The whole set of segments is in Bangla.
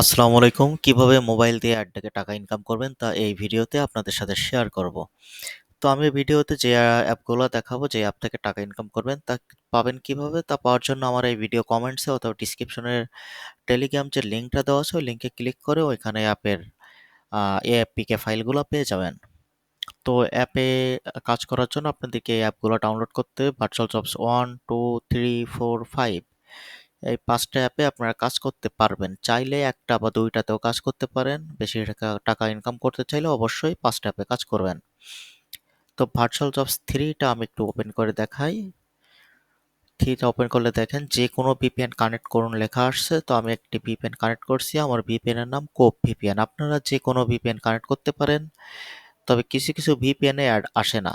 আসসালামু আলাইকুম। কীভাবে মোবাইল দিয়ে অ্যাড টাকা ইনকাম করবেন তা এই ভিডিওতে আপনাদের সাথে শেয়ার করব। তো আমি ভিডিওতে যে অ্যাপগুলো দেখাবো, যে অ্যাপ থেকে টাকা ইনকাম করবেন তা পাবেন কীভাবে তা পাওয়ার জন্য আমার এই ভিডিও কমেন্টসে অথবা ডিসক্রিপশনের টেলিগ্রাম যে লিঙ্কটা দেওয়া আছে, ওই লিঙ্কে ক্লিক করে ওইখানে অ্যাপের এএপিকে ফাইলগুলো পেয়ে যাবেন। তো অ্যাপে কাজ করার জন্য আপনাদেরকে এই অ্যাপগুলো ডাউনলোড করতে virtual jobs one two three four five এই পাঁচটা অ্যাপে আপনারা কাজ করতে পারবেন। চাইলে একটা বা দুইটাতেও কাজ করতে পারেন। বেশি টাকা টাকা ইনকাম করতে চাইলে অবশ্যই পাঁচটা অ্যাপে কাজ করবেন। তো ভার্চুয়াল জবস থ্রিটা আমি একটু ওপেন করে দেখাই। থ্রিটা ওপেন করলে দেখেন যে কোনো ভিপিএন কানেক্ট করুন লেখা আসছে। তো আমি একটি ভিপিএন কানেক্ট করছি। আমার ভিপিএনের নাম কোপ ভিপিএন আপনারা যে কোনো ভিপিএন কানেক্ট করতে পারেন। তবে কিছু কিছু ভিপিএন অ্যাড আসে না।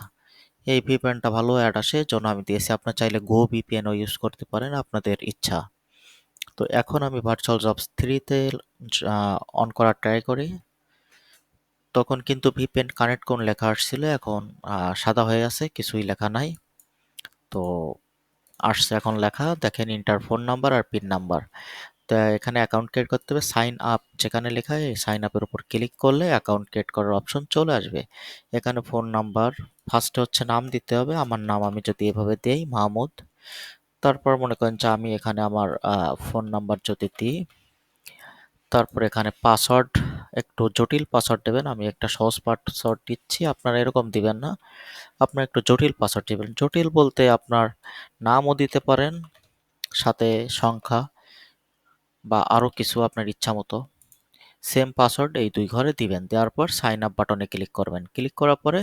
এই ভিপিএনটা ভালো অ্যাড আসে। জন্য আমি দিয়েছি। আপনার চাইলে গো ভিপিএনও ইউজ করতে পারেন। আপনাদের ইচ্ছা। তো এখন আমি ভার্চুয়াল জবস থ্রিতে অন করার ট্রাই করি। তখন কিন্তু ভিপিএন কানেক্ট কোন লেখা আসছিল, এখন সাদা হয়ে আছে, কিছুই লেখা নাই। তো আসছে এখন লেখা, দেখেন ইন্টার ফোন নাম্বার আর পিন নাম্বার তো এখানে অ্যাকাউন্ট ক্রিয়েট করতে হবে সাইন আপ যেখানে লেখা হয় সাইন আপের উপর ক্লিক করলে অ্যাকাউন্ট ক্রিয়েট করার অপশন চলে আসবে। এখানে ফোন নাম্বার ফার্স্টে হচ্ছে নাম দিতে হবে, আমার নাম আমি যদি এভাবে দেই, মাহমুদ। তারপর মনে করেন যে আমি এখানে আমার ফোন নাম্বার যদি দিই, তারপর এখানে পাসওয়ার্ড একটু জটিল পাসওয়ার্ড দেবেন, আমি একটা সহজ পাসওয়ার্ড দিচ্ছি, আপনারা এরকম দিবেন না। আপনার একটু জটিল পাসওয়ার্ড দিবেন। জটিল বলতে আপনার নামও দিতে পারেন, সাথে সংখ্যা বা আরও কিছু আপনার ইচ্ছা মতো। সেম পাসওয়ার্ড এই দুই ঘরে দিবেন, দেওয়ার পর সাইন আপ বাটনে ক্লিক করবেন। ক্লিক করার পরে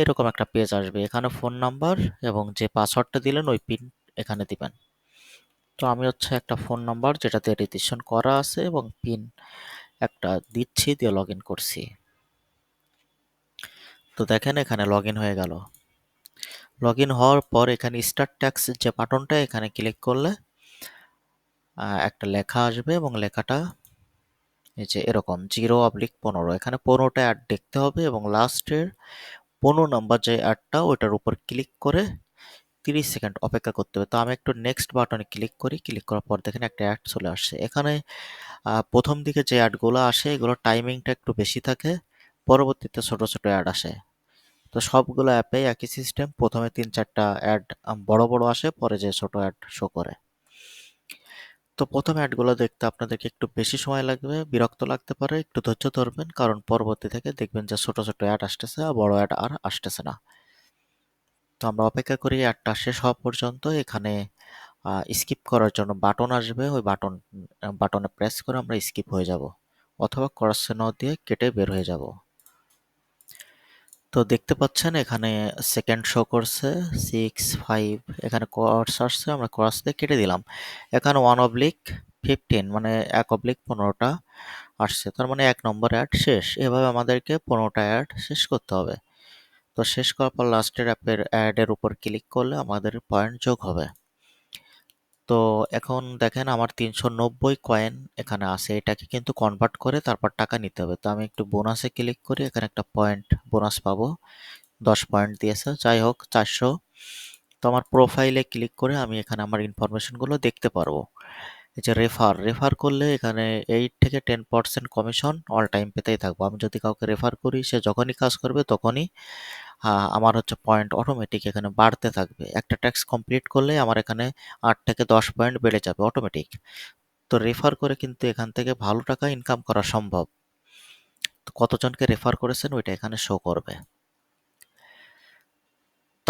এরকম একটা পেজ আসবে। এখানে ফোন নাম্বার এবং যে পাসওয়ার্ডটা দিলেন ওই পিন এখানে দিবেন। তো আমি হচ্ছে একটা ফোন নাম্বার যেটাতে রেজিস্ট্রেশন করা আছে এবং পিন একটা দিচ্ছি দিয়ে লগ করছি। তো দেখেন এখানে লগ হয়ে গেল। লগ হওয়ার পর এখানে স্টার্ট ট্যাক্স যে বাটনটা এখানে ক্লিক করলে একটা লেখা আসবে এবং লেখাটা এই যে এরকম জিরো অবলিক পনেরো। এখানে পনেরোটা অ্যাড দেখতে হবে এবং লাস্টের পনেরো নাম্বার যে অ্যাডটা ওইটার উপর ক্লিক করে তিরিশ সেকেন্ড অপেক্ষা করতে হবে। তো আমি একটু নেক্সট বাটনে ক্লিক করি। ক্লিক করার পর দেখেন একটা অ্যাড চলে আসছে। এখানে প্রথম দিকে যে অ্যাডগুলো আসে, এগুলোর টাইমিংটা একটু বেশি থাকে। পরবর্তীতে ছোট ছোট অ্যাড আসে। তো সবগুলো অ্যাপে একই সিস্টেম প্রথমে তিন, চারটা অ্যাড বড় বড় আসে, পরে যে ছোট অ্যাড শো করে। তো প্রথম অ্যাডগুলো দেখতে আপনাদেরকে একটু বেশি সময় লাগবে, বিরক্ত লাগতে পারে, একটু ধৈর্য ধরবেন। কারণ পরবর্তী থেকে দেখবেন যে ছোট ছোট অ্যাড আসতেছে, আর বড় অ্যাড আর আসতেছে না। তো আমরা অপেক্ষা করি অ্যাডটা শেষ হওয়া পর্যন্ত এখানে স্কিপ করার জন্য বাটন আসবে। ওই বাটন বাটনে প্রেস করে আমরা স্কিপ হয়ে যাব অথবা ক্রস দিয়ে কেটে বের হয়ে যাব। তো দেখতে পাচ্ছেন এখানে সেকেন্ড শো করছে সিক্স ফাইভ এখানে ক্রস আসছে, আমরা ক্রস দিয়ে কেটে দিলাম। এখানে ওয়ান অবলিক ফিফটিন মানে এক অবলিক পনেরোটা আসছে, তার মানে এক নম্বর অ্যাড শেষ। এভাবে আমাদেরকে পনেরোটা অ্যাড শেষ করতে হবে। তো শেষ করার পর লাস্টের অ্যাপের অ্যাডের উপর ক্লিক করলে আমাদের পয়েন্ট যোগ হবে। তো এখন দেখেন আমার তিনশো নব্বই কয়েন এখানে আছে, এটাকে কিন্তু কনভার্ট করে তারপর টাকা নিতে হবে। তো আমি একটু বোনাসে ক্লিক করি, এখানে একটা পয়েন্ট বোনাস পাবো, দশ পয়েন্ট দিয়েছে। যাই হোক, চারশো। তো আমার প্রোফাইলে ক্লিক করে আমি এখানে আমার ইনফরমেশনগুলো দেখতে পারব। এই যে রেফার রেফার করলে এখানে এইট থেকে ten percent commission all time পেতেই থাকব। আমি যদি কাউকে রেফার করি, সে যখনই কাজ করবে তখনই আমার হচ্ছে পয়েন্ট অটোমেটিক এখানে বাড়তে থাকবে। একটা ট্যাক্স কমপ্লিট করলে আমার এখানে আট থেকে দশ পয়েন্ট বেড়ে যাবে অটোমেটিক তো রেফার করে কিন্তু এখান থেকে ভালো টাকা ইনকাম করা সম্ভব। কতজনকে রেফার করেছেন ওইটা এখানে শো করবে।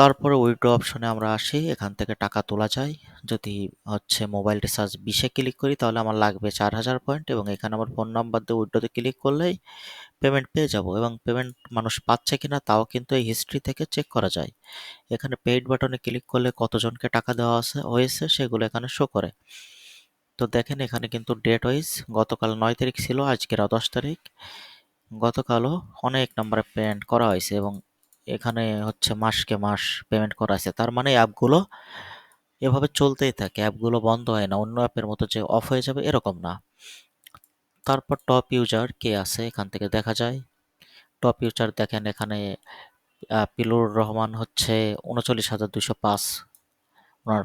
তারপরে উইথড্র অপশনে আমরা আসি, এখান থেকে টাকা তোলা যায়। যদি হচ্ছে মোবাইল রিচার্জ বিশে ক্লিক করি, তাহলে আমার লাগবে চার হাজার পয়েন্ট এবং এখানে আমার ফোন নাম্বার দিয়ে উইথড্রোতে ক্লিক করলেই পেমেন্ট পেয়ে যাব এবং পেমেন্ট মানুষ পাচ্ছে কিনা তাও কিন্তু এই হিস্ট্রি থেকে চেক করা যায়। এখানে পেইড বাটনে ক্লিক করলে কতজনকে টাকা দেওয়া আছে, হয়েছে সেগুলো এখানে শো করে। তো দেখেন এখানে কিন্তু ডেট ওয়াইজ গতকাল নয় তারিখ ছিল, আজকের দশ তারিখ। গতকালও অনেক নাম্বারে পেমেন্ট করা হয়েছে এবং এখানে হচ্ছে মাসকে মাস পেমেন্ট করা আছে। তার মানে অ্যাপগুলো এভাবে চলতেই থাকে। অ্যাপগুলো বন্ধ হয় না। অন্য অ্যাপের মতো যে অফ হয়ে যাবে এরকম না। তারপর টপ ইউজার কে আছে? এখান থেকে দেখা যায়। টপ ইউজার দেখেন এখানে পিলুর রহমান হচ্ছে উনচল্লিশ হাজার দুশো পাঁচ ওনার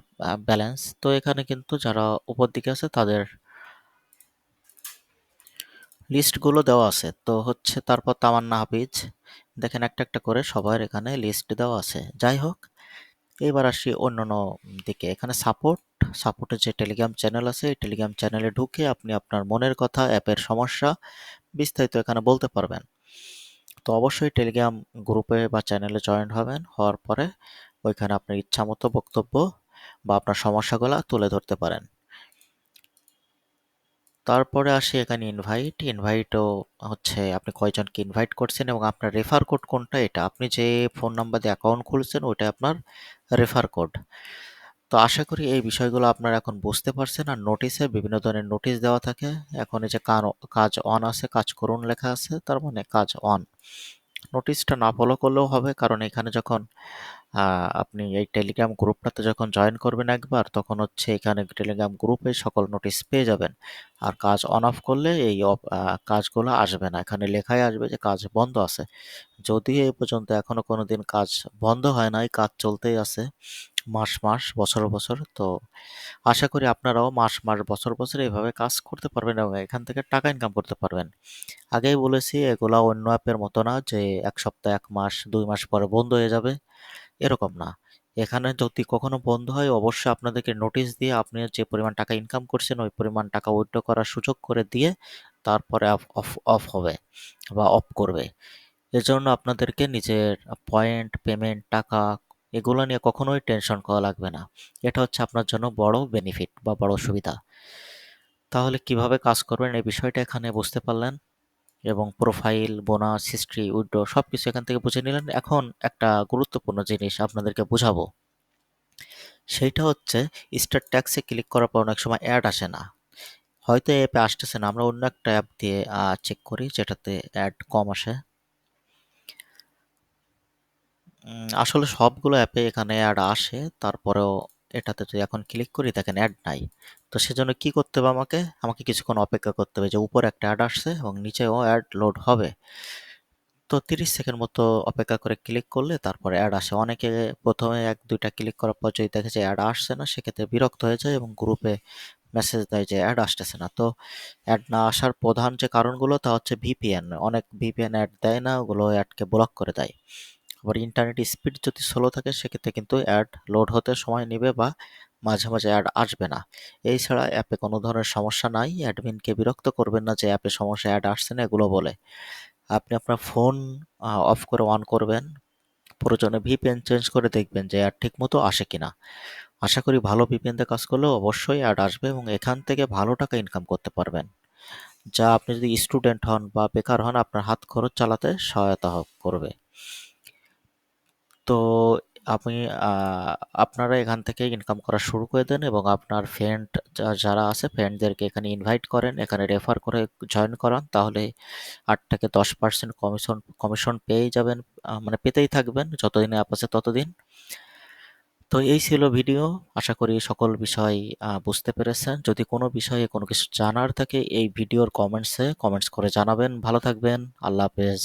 ব্যালেন্স তো এখানে কিন্তু যারা উপর দিকে আছে তাদের লিস্টগুলো দেওয়া আছে। তো হচ্ছে তারপর তামান্না হাফিজ। দেখেন একটা একটা করে সবার এখানে লিস্ট দেওয়া আছে। যাই হোক, এবার আসি অন্যান্য দিকে। এখানে সাপোর্ট সাপোর্টের যে টেলিগ্রাম চ্যানেল আছে, এই টেলিগ্রাম চ্যানেলে ঢুকে আপনি আপনার মনের কথা অ্যাপের সমস্যা বিস্তারিত এখানে বলতে পারবেন। তো অবশ্যই টেলিগ্রাম গ্রুপে বা চ্যানেলে জয়েন হবেন, হওয়ার পরে ওইখানে আপনার ইচ্ছামতো বক্তব্য বা আপনার সমস্যাগুলো তুলে ধরতে পারেন। তারপরে আসি এখানে ইনভাইট ইনভাইটও হচ্ছে আপনি কয়জনকে ইনভাইট করছেন এবং আপনার রেফার কোড কোনটা এটা? আপনি যে ফোন নাম্বার দিয়ে অ্যাকাউন্ট খুলছেন ওইটা আপনার রেফার কোড তো আশা করি এই বিষয়গুলো আপনারা এখন বুঝতে পারছেন। আর নোটিশে বিভিন্ন ধরনের নোটিশ দেওয়া থাকে। এখন এই যে কাজ অন আছে, কাজ করুন লেখা আছে, তার মানে কাজ অন নোটিশটা না ফলো করলেও হবে। কারণ এখানে যখন আপনি এই টেলিগ্রাম গ্রুপটাতে যখন জয়েন করবেন একবার, তখন হচ্ছে এখানে টেলিগ্রাম গ্রুপে সকল নোটিশ পেয়ে যাবেন। আর কাজ অন অফ করলে এই কাজগুলো আসবে না। এখানে লেখাই আসবে যে কাজ বন্ধ আছে। যদি এই পর্যন্ত এখনও কোনো দিন কাজ বন্ধ হয় নাই, কাজ চলতেই আছে। মাস মাস, বছর বছর। তো আশা করি আপনারাও মাস মাস, বছর বছর এইভাবে কাজ করতে পারবেন এবং এখান থেকে টাকা ইনকাম করতে পারবেন। আগেই বলেছি, এগুলা অন্য অ্যাপের মতো না যে এক সপ্তাহ, এক মাস, দুই মাস পরে বন্ধ হয়ে যাবে। এরকম না। এখানে যদি কখনো বন্ধ হয়, অবশ্যই আপনাদেরকে নোটিশ দিয়ে আপনি যে পরিমাণ টাকা ইনকাম করছেন, ওই পরিমাণ টাকা উইথড্র করার সুযোগ করে দিয়ে তারপরে অফ অফ হবে বা অফ করবে। এজন্য আপনাদেরকে নিজের পয়েন্ট পেমেন্ট টাকা এগুলো নিয়ে কখনোই টেনশন করা লাগবে না। এটা হচ্ছে আপনার জন্য বড় বেনিফিট বা বড় সুবিধা। তাহলে কীভাবে কাজ করবেন এই বিষয়টা এখানে বুঝতে পারলেন এবং প্রোফাইল বোনাস হিস্ট্রি উইড্রো সব কিছু এখান থেকে বুঝে নিলেন। এখন একটা গুরুত্বপূর্ণ জিনিস আপনাদেরকে বুঝাবো। সেইটা হচ্ছে স্টার ট্যাক্সে ক্লিক করার পর অনেক সময় অ্যাড আসে না। হয়তো অ্যাপে আসতেছে না। আমরা অন্য একটা অ্যাপ দিয়ে চেক করি যেটাতে অ্যাড কম আসে। আসলে সবগুলো অ্যাপে এখানে অ্যাড আসে। তারপরেও এটাতে যদি এখন ক্লিক করি, দেখেন অ্যাড নাই। তো সেজন্য কি করতে হবে আমাকে? আমাকে কিছুক্ষণ অপেক্ষা করতে হবে যে উপরে একটা অ্যাড আসছে এবং নিচেও অ্যাড লোড হবে। তো তিরিশ সেকেন্ড মতো অপেক্ষা করে ক্লিক করলে তারপরে অ্যাড আসে। অনেকে প্রথমে এক, দুইটা ক্লিক করার পর যদি দেখে যে অ্যাড আসছে না, সেক্ষেত্রে বিরক্ত হয়ে যায় এবং গ্রুপে মেসেজ দেয় যে অ্যাড আসতেছে না। তো অ্যাড না আসার প্রধান যে কারণগুলো তা হচ্ছে ভিপিএন অনেক ভিপিএন অ্যাড দেয় না, ওগুলো অ্যাডকে ব্লক করে দেয়। আবার ইন্টারনেট স্পিড যদি স্লো থাকে, সেক্ষেত্রে কিন্তু অ্যাড লোড হতে সময় নেবে বা মাঝে মাঝে অ্যাড আসবে না। এই ছাড়া অ্যাপে কোনো ধরনের সমস্যা নাই। অ্যাডমিনকে বিরক্ত করবেন না যে অ্যাপে সমস্যা অ্যাড আসছে না, এগুলো বলে। আপনি আপনার ফোন অফ করে অন করবেন। প্রয়োজনে ভিপিএন চেঞ্জ করে দেখবেন যে অ্যাড ঠিক মতো আসে কিনা। আশা করি ভালো ভিপিএন দিয়ে কাজ করলেও অবশ্যই অ্যাড আসবে এবং এখান থেকে ভালো টাকা ইনকাম করতে পারবেন। যা আপনি যদি স্টুডেন্ট হন বা বেকার হন, আপনার হাত খরচ চালাতে সহায়তা করবে। তো আপনি আপনারা এখান থেকে ইনকাম করা শুরু করে দেন এবং আপনার ফ্রেন্ড যারা আছে ফ্রেন্ডদেরকে এখানে ইনভাইট করেন, এখানে রেফার করে জয়েন করান, তাহলে আট থেকে দশ পার্সেন্ট কমিশন কমিশন পেয়েই যাবেন মানে পেতেই থাকবেন, যতদিন অ্যাপ আছে ততদিন। তো এই ছিল ভিডিও আশা করি সকল বিষয় বুঝতে পেরেছেন। যদি কোনো বিষয়ে কোনো কিছু জানার থাকে, এই ভিডিওর কমেন্টসে কমেন্টস করে জানাবেন। ভালো থাকবেন, আল্লাহ হাফেজ।